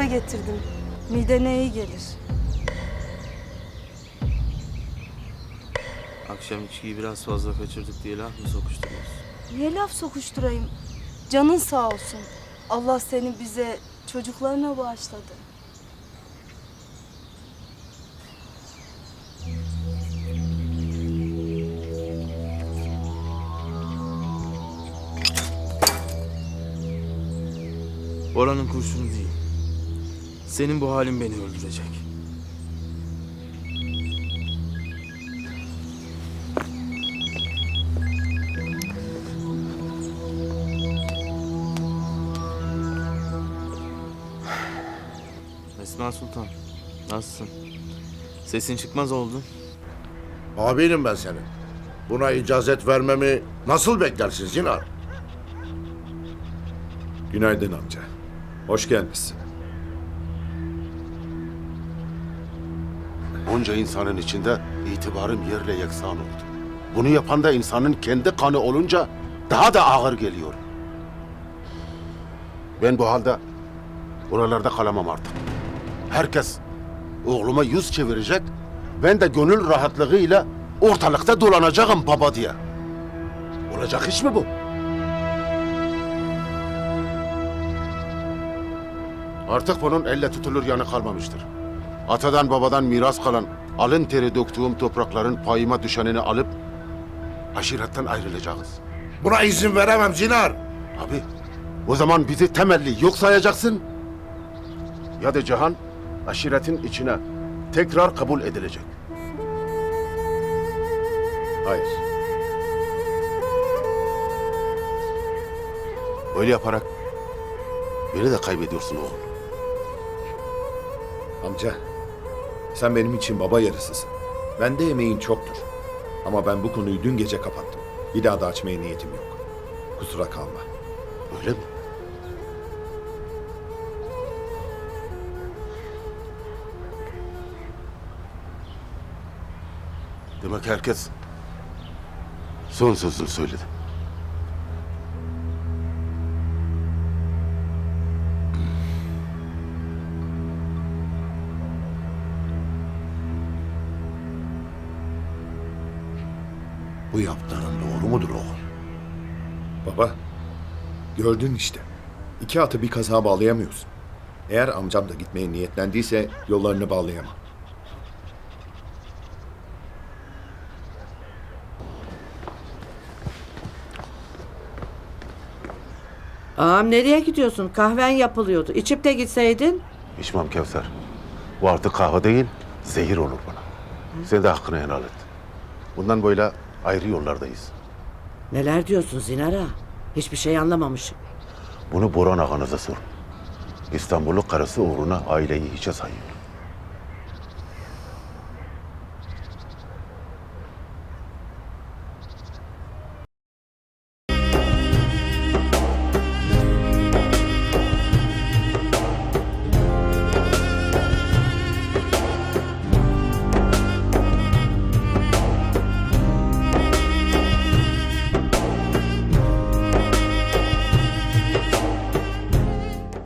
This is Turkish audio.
getirdim. Midene iyi gelir. Akşam içkiyi biraz fazla kaçırdık diye laf mı sokuşturuyorsun? Niye laf sokuşturayım? Canın sağ olsun. Allah seni bize, çocuklarına bağışladı. Oranın kurşunu değil. Senin bu halin beni öldürecek. Esma Sultan, nasılsın? Sesin çıkmaz oldu. Abinim ben senin. Buna icazet vermemi nasıl beklersin Zinar? Günaydın amca. Hoş gelmişsin. Onca insanın içinde itibarım yerle yeksan oldu. Bunu yapan da insanın kendi kanı olunca daha da ağır geliyor. Ben bu halde buralarda kalamam artık. Herkes oğluma yüz çevirecek. Ben de gönül rahatlığıyla ortalıkta dolanacağım baba diye. Olacak iş mi bu? Artık bunun elle tutulur yanı kalmamıştır. Atadan babadan miras kalan, alın teri döktüğüm toprakların payıma düşenini alıp aşiretten ayrılacağız. Buna izin veremem Zinar. Abi, o zaman bizi temelli yok sayacaksın. Ya da Cihan aşiretin içine tekrar kabul edilecek. Hayır. Öyle yaparak beni de kaybediyorsun oğul. Amca, sen benim için baba yarısısın. Bende emeğin çoktur. Ama ben bu konuyu dün gece kapattım. Bir daha da açmaya niyetim yok. Kusura kalma. Öyle mi? Demek herkes son sözünü söyledi. Bu yaptığın doğru mudur oğul? Baba, gördün işte. İki atı bir kaza bağlayamıyorsun. Eğer amcam da gitmeye niyetlendiyse yollarını bağlayamam. Ağam nereye gidiyorsun? Kahven yapılıyordu. İçip de gitseydin. İçmem Kevser. Bu artık kahve değil, zehir olur bana. Sen de hakkını helal et. Bundan böyle ayrı yollardayız. Neler diyorsun Zinara? Hiçbir şey anlamamışım. Bunu Boran ağanıza sorun. İstanbul'u karısı uğruna aileyi hiçe sayıyor.